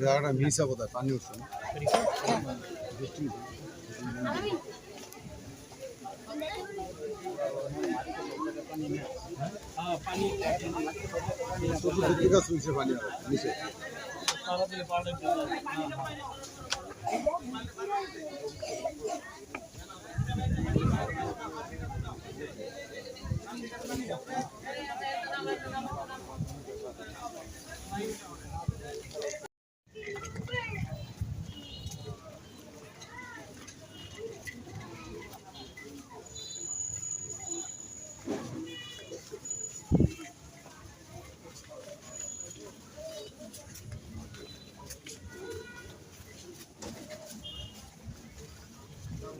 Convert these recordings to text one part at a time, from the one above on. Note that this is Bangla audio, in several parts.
জায়গাটা মিশা কোথায় পানি উঠছে না। বৃষ্টি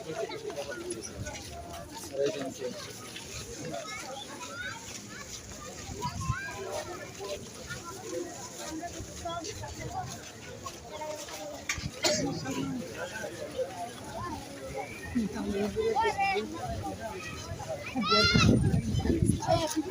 পানি আর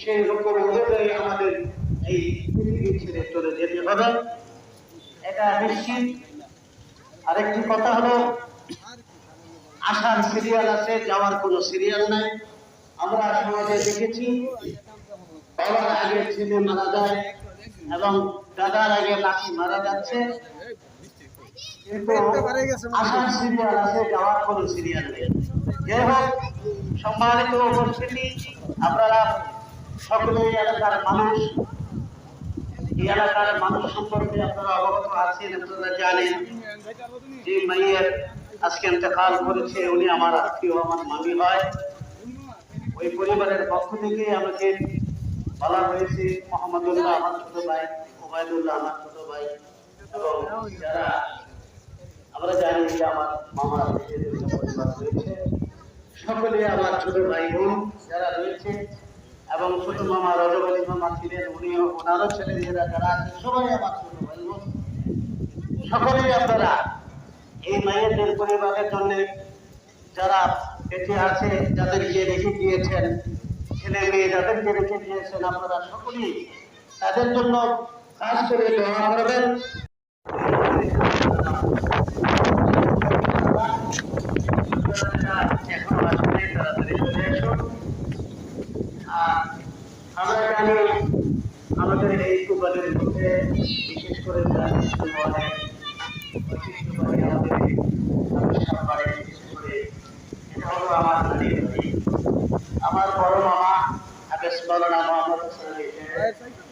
সেই রকম অনুযায়ী যেতে হবে। এটা নিশ্চিত। আরেকটি কথা হলো আসার সিরিয়াল আছে, যাওয়ার কোনো সিরিয়াল নাই। আমরা সমাজে দেখেছি, বাবার আগে ছেলে মারা যায় এবং দাদার আগে নাতি মারা যাচ্ছে। আসার সিরিয়াল আছে, যাওয়ার কোনো সিরিয়াল নেই। যাই হোক, সম্মানিত উপস্থিতি, আপনারা সকলেই এলাকার মানুষ। এই এলাকার মানুষ সম্পর্কে আপনারা অবগত আছেন, আপনারা জানেন। যে মাইয়ের আজকে ইন্তেকাল করেছে, উনি আমার আত্মীয়, আমার মামি হয়। ওই পরিবারের পক্ষ থেকে আমাকে বলা হয়েছে, মোহাম্মদুল্লাহ আমার ছোট ভাই, ওবায়দুল্লাহ আমার ছোট ভাই। এবং যারা, আমরা জানি যে আমার থেকে পরিবার রয়েছে, সকলে আমার ছোট ভাই বোন যারা রয়েছে এবং ছোট মামা রজবলী মামা ছিলেন, উনিও ওনারও ছেলে মেয়েরা যারা আছে, সবাই আমার ছোট ভাই। সকলেই আপনারা এই মায়েদের পরিবারের জন্য যারা বেঁচে আছে, যাদেরকে রেখে দিয়েছেন ছেলে মেয়ে যাদেরকে রেখে দিয়েছেন আপনারা সকলেই তাদের জন্য কাজ করে দোয়া করবেন এখন আসলে তাড়াতাড়ি চলে এসো আর আমরা জানি আমাদের এই কুবালের মধ্যে বিশেষ করে ঐতিহ্যবাহী আমাদের অনুষ্ঠান বিশেষ করে এটা হলো আমার নানির আমার বড় মামা আবেশ মৌলানা মোহাম্মদ হোসেন